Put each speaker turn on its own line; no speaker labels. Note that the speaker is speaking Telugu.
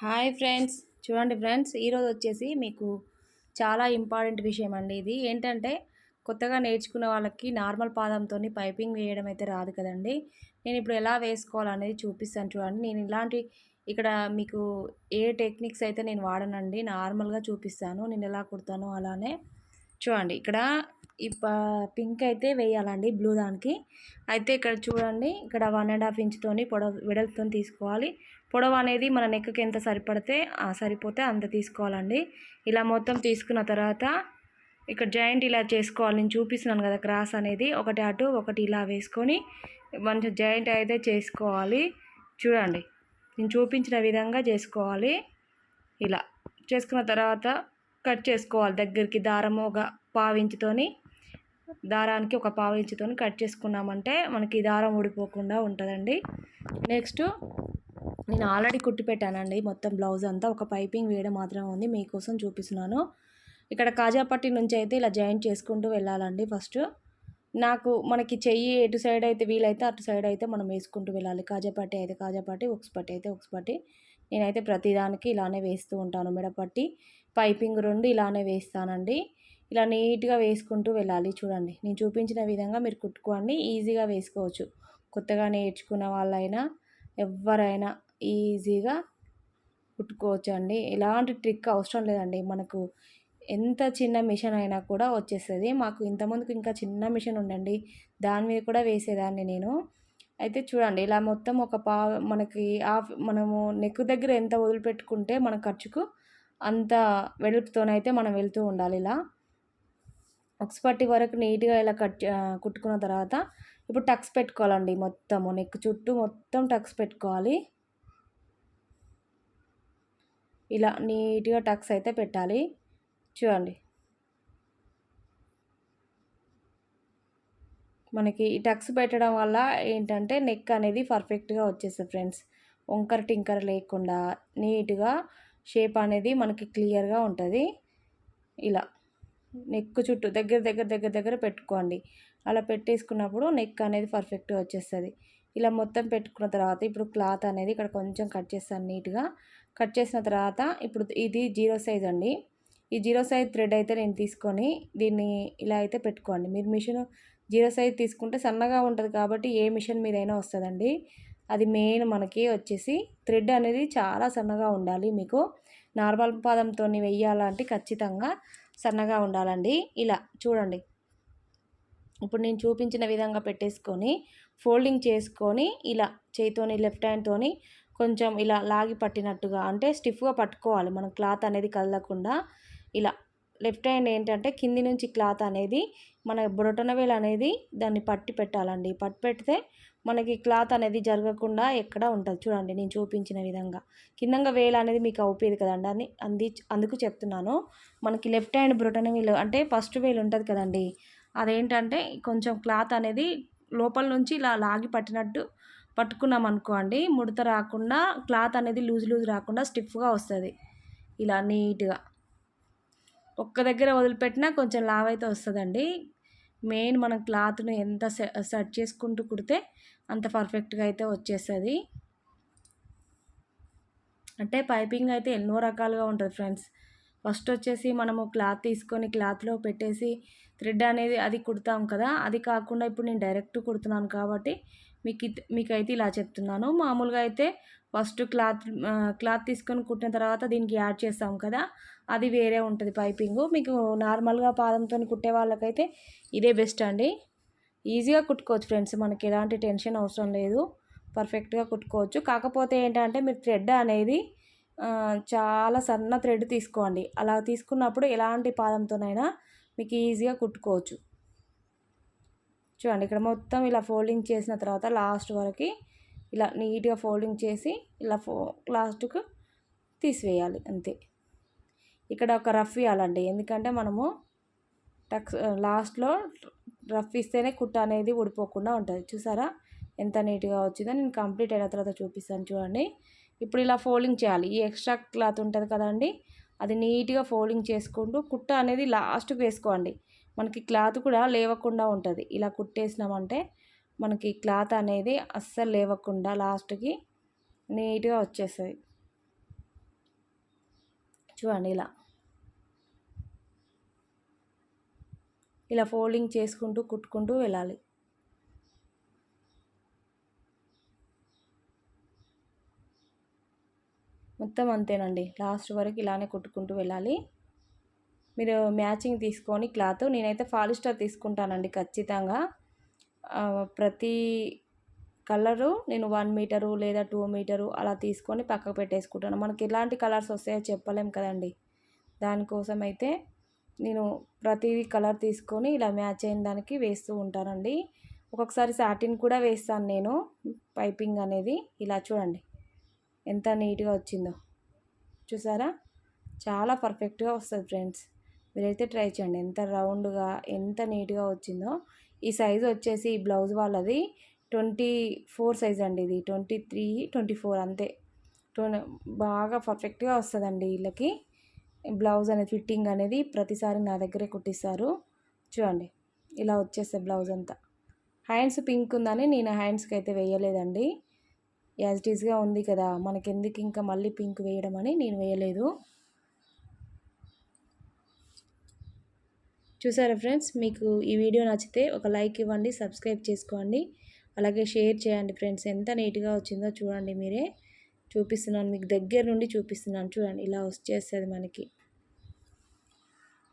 Hi friends. చూడండి ఫ్రెండ్స్ ఈరోజు వచ్చేసి మీకు చాలా ఇంపార్టెంట్ విషయం అండి ఇది. ఏంటంటే కొత్తగా నేర్చుకున్న వాళ్ళకి నార్మల్ పాదంతో పైపింగ్ వేయడం అయితే రాదు కదండి. నేను ఇప్పుడు ఎలా వేసుకోవాలనేది చూపిస్తాను చూడండి. నేను ఇలాంటి ఇక్కడ మీకు ఏ టెక్నిక్స్ అయితే నేను వాడనండి నార్మల్గా చూపిస్తాను. నేను ఎలా కుడతానో అలానే చూడండి. ఇక్కడ ఈ పింక్ అయితే వేయాలండి బ్లూ దానికి. అయితే ఇక్కడ చూడండి ఇక్కడ వన్ అండ్ హాఫ్ ఇంచ్తోని పొడవు వెడల్పుతో తీసుకోవాలి. పొడవు అనేది మన నెక్కకి ఎంత సరిపడితే సరిపోతే అంత తీసుకోవాలండి. ఇలా మొత్తం తీసుకున్న తర్వాత ఇక్కడ జాయింట్ ఇలా చేసుకోవాలి. నేను చూపిస్తున్నాను కదా క్రాస్ అనేది. ఒకటి అటు ఒకటి ఇలా వేసుకొని మంచి జాయింట్ అయితే చేసుకోవాలి. చూడండి నేను చూపించిన విధంగా చేసుకోవాలి. ఇలా చేసుకున్న తర్వాత కట్ చేసుకోవాలి. దగ్గరికి దారము ఒక పావించుతోని దారానికి ఒక పావు ఇంచుతో కట్ చేసుకున్నామంటే మనకి దారం ఊడిపోకుండా ఉంటుందండి. నెక్స్ట్ నేను ఆల్రెడీ కుట్టి పెట్టానండి. మొత్తం బ్లౌజ్ అంతా ఒక పైపింగ్ వేయడం మాత్రమే ఉంది. మీకోసం చూపిస్తున్నాను. ఇక్కడ కాజాపట్టి నుంచి అయితే ఇలా జాయింట్ చేసుకుంటూ వెళ్ళాలండి ఫస్ట్. నాకు మనకి చెయ్యి ఎటు సైడ్ అయితే వీలైతే అటు సైడ్ అయితే మనం వేసుకుంటూ వెళ్ళాలి. కాజాపట్టి అయితే కాజాపట్టి ఉక్స్ పట్టి అయితే ఉక్స్ పట్టి. నేనైతే ప్రతిదానికి ఇలానే వేస్తూ ఉంటాను మెడపట్టి పైపింగ్ రెండు ఇలానే వేస్తానండి. ఇలా నీట్గా వేసుకుంటూ వెళ్ళాలి. చూడండి నేను చూపించిన విధంగా మీరు కుట్టుకోండి. ఈజీగా వేసుకోవచ్చు. కొత్తగా నేర్చుకున్న వాళ్ళైనా ఎవరైనా ఈజీగా కుట్టుకోవచ్చు అండి ఎలాంటి ట్రిక్ అవసరం లేదండి. మనకు ఎంత చిన్న మిషన్ అయినా కూడా వచ్చేస్తుంది. మాకు ఇంతకుముందుకు ఇంకా చిన్న మిషన్ ఉండండి దాని మీద కూడా వేసేదాన్ని నేను. అయితే చూడండి ఇలా మొత్తం ఒక పా మనకి ఆఫ్ మనము నెక్ దగ్గర ఎంత వదిలిపెట్టుకుంటే మన ఖర్చుకు అంత వెడల్పుతోనైతే మనం వెళ్తూ ఉండాలి ఇలా. ఉక్స్ పట్టి వరకు నీట్గా ఇలా కట్ కుట్టుకున్న తర్వాత ఇప్పుడు టక్స్ పెట్టుకోవాలండి మొత్తము. నెక్ చుట్టూ మొత్తం టక్స్ పెట్టుకోవాలి. ఇలా నీట్గా టక్స్ అయితే పెట్టాలి. చూడండి. మనకి ఈ టక్స్ పెట్టడం వల్ల ఏంటంటే నెక్ అనేది పర్ఫెక్ట్గా వచ్చేస్తుంది ఫ్రెండ్స్. వంకర టింకర లేకుండా నీట్గా షేప్ అనేది మనకి క్లియర్గా ఉంటుంది. ఇలా. నెక్ చుట్టూ దగ్గర దగ్గర దగ్గర దగ్గర పెట్టుకోండి. అలా పెట్టేసుకున్నప్పుడు నెక్ అనేది పర్ఫెక్ట్గా వచ్చేస్తుంది. ఇలా మొత్తం పెట్టుకున్న తర్వాత ఇప్పుడు క్లాత్ అనేది ఇక్కడ కొంచెం కట్ చేస్తాను నీట్గా. కట్ చేసిన తర్వాత ఇప్పుడు ఇది జీరో సైజ్ అండి. ఈ జీరో సైజ్ థ్రెడ్ అయితే నేను తీసుకొని దీన్ని ఇలా అయితే పెట్టుకోండి. మీరు మిషన్ జీరో సైజ్ తీసుకుంటే సన్నగా ఉంటుంది కాబట్టి ఏ మిషన్ మీదైనా వస్తుందండి. అది మెయిన్ మనకి వచ్చేసి థ్రెడ్ అనేది చాలా సన్నగా ఉండాలి మీకు. నార్మల్ పాదంతో వెయ్యాలంటే ఖచ్చితంగా సన్నగా ఉండాలండి. ఇలా చూడండి. ఇప్పుడు నేను చూపించిన విధంగా పెట్టేసుకొని ఫోల్డింగ్ చేసుకొని ఇలా చేతితోని లెఫ్ట్ హ్యాండ్తోని కొంచెం ఇలా లాగి పట్టినట్టుగా అంటే స్టిఫ్గా పట్టుకోవాలి. మనం క్లాత్ అనేది కదలకుండా ఇలా లెఫ్ట్ హ్యాండ్ ఏంటంటే కింది నుంచి క్లాత్ అనేది మన బొరటనవేలు అనేది దాన్ని పట్టి పెట్టాలండి. పట్టి పెడితే మనకి క్లాత్ అనేది జరగకుండా ఎక్కడ ఉంటుంది. చూడండి నేను చూపించిన విధంగా. కిందంగా వేలు అనేది మీకు అవుపేది కదండి. అని అంది అందుకు చెప్తున్నాను. మనకి లెఫ్ట్ హ్యాండ్ బ్రొటన వేలు అంటే ఫస్ట్ వేలు ఉంటుంది కదండి. అదేంటంటే కొంచెం క్లాత్ అనేది లోపల నుంచి ఇలా లాగి పట్టినట్టు పట్టుకున్నాం అనుకోండి ముడత రాకుండా క్లాత్ అనేది లూజ్ లూజ్ రాకుండా స్టిఫ్గా వస్తుంది. ఇలా నీట్గా. ఒక్క దగ్గర వదిలిపెట్టినా కొంచెం లావ్ అయితే వస్తుందండి. మెయిన్ మనం క్లాత్ను ఎంత సెట్ చేసుకుంటూ కుడితే అంత పర్ఫెక్ట్గా అయితే వచ్చేస్తుంది. అంటే పైపింగ్ అయితే ఎన్నో రకాలుగా ఉంటుంది ఫ్రెండ్స్. ఫస్ట్ వచ్చేసి మనము క్లాత్ తీసుకొని క్లాత్లో పెట్టేసి థ్రెడ్ అనేది అది కుడతాం కదా అది కాకుండా ఇప్పుడు నేను డైరెక్ట్ కుడుతున్నాను కాబట్టి మీకు మీకైతే ఇలా చెప్తున్నాను. మామూలుగా అయితే ఫస్ట్ క్లాత్ క్లాత్ తీసుకొని కుట్టిన తర్వాత దీనికి యాడ్ చేస్తాం కదా అది వేరే ఉంటుంది పైపింగ్. మీకు నార్మల్గా పాదంతో కుట్టే వాళ్ళకైతే ఇదే బెస్ట్ అండి. ఈజీగా కుట్టుకోవచ్చు ఫ్రెండ్స్ మనకి ఎలాంటి టెన్షన్ అవసరం లేదు. పర్ఫెక్ట్గా కుట్టుకోవచ్చు. కాకపోతే ఏంటంటే మీరు థ్రెడ్ అనేది చాలా సన్న థ్రెడ్ తీసుకోండి. అలా తీసుకున్నప్పుడు ఎలాంటి పాదంతోనైనా మీకు ఈజీగా కుట్టుకోవచ్చు. చూడండి ఇక్కడ మొత్తం ఇలా ఫోల్డింగ్ చేసిన తర్వాత లాస్ట్ వరకు ఇలా నీట్గా ఫోల్డింగ్ చేసి ఇలా ఫో లాస్ట్కు తీసివేయాలి అంతే. ఇక్కడ ఒక రఫ్ ఇవ్వాలండి ఎందుకంటే మనము టక్స్ లాస్ట్లో రఫ్ ఇస్తేనే కుట్ట అనేది ఊడిపోకుండా ఉంటుంది. చూసారా? ఎంత నీట్గా వచ్చిందో నేను కంప్లీట్ అయిన తర్వాత చూపిస్తాను చూడండి. ఇప్పుడు ఇలా ఫోల్డింగ్ చేయాలి. ఈ ఎక్స్ట్రా క్లాత్ ఉంటుంది కదండి అది నీట్గా ఫోల్డింగ్ చేసుకుంటూ కుట్ట అనేది లాస్ట్కి వేసుకోండి. మనకి క్లాత్ కూడా లేవకుండా ఉంటుంది. ఇలా కుట్టేసినామంటే మనకి క్లాత్ అనేది అస్సలు లేవకుండా లాస్ట్కి నీట్గా వచ్చేస్తుంది. చూడండి ఇలా. ఇలా ఫోల్డింగ్ చేసుకుంటూ కుట్టుకుంటూ వెళ్ళాలి. మొత్తం అంతేనండి. లాస్ట్ వరకు ఇలానే కుట్టుకుంటూ వెళ్ళాలి. మీరు మ్యాచింగ్ తీసుకొని క్లాత్ నేనైతే ఫాలిస్టర్ తీసుకుంటానండి ఖచ్చితంగా. ప్రతి కలరు నేను వన్ మీటరు లేదా టూ మీటరు అలా తీసుకొని పక్కకు పెట్టేసుకుంటాను. మనకి ఎలాంటి కలర్స్ వస్తాయో చెప్పలేం కదండి. దానికోసం అయితే నేను ప్రతిదీ కలర్ తీసుకొని ఇలా మ్యాచ్ అయిన దానికి వేస్తూ ఉంటానండి. ఒక్కొక్కసారి సాటిన్ కూడా వేస్తాను నేను పైపింగ్ అనేది. ఇలా చూడండి. ఎంత నీట్గా వచ్చిందో. చూసారా? చాలా పర్ఫెక్ట్గా వస్తుంది ఫ్రెండ్స్. మీరైతే ట్రై చేయండి. ఎంత రౌండ్గా ఎంత నీట్గా వచ్చిందో. ఈ సైజు వచ్చేసి ఈ బ్లౌజ్ వాళ్ళది ట్వంటీ ఫోర్ సైజ్ అండి ఇది. ట్వంటీ త్రీ ట్వంటీ ఫోర్ అంతే. బాగా పర్ఫెక్ట్గా వస్తుందండి వీళ్ళకి. బ్లౌజ్ అనేది ఫిట్టింగ్ అనేది ప్రతిసారి నా దగ్గరే కుట్టిస్తారు. చూడండి. ఇలా వచ్చేస్తే బ్లౌజ్ అంతా. హ్యాండ్స్ పింక్ ఉందని నేను హ్యాండ్స్కి అయితే వేయలేదండి. యాజ్ ఇట్ ఈస్గా ఉంది కదా మనకెందుకు ఇంకా మళ్ళీ పింక్ వేయడం అని నేను వేయలేదు. చూసారా ఫ్రెండ్స్ మీకు ఈ వీడియో నచ్చితే ఒక లైక్ ఇవ్వండి సబ్స్క్రైబ్ చేసుకోండి. అలాగే షేర్ చేయండి ఫ్రెండ్స్ ఎంత నీట్గా వచ్చిందో చూడండి మీరే. చూపిస్తున్నాను మీకు దగ్గర నుండి చూపిస్తున్నాను. చూడండి ఇలా వచ్చేస్తుంది మనకి.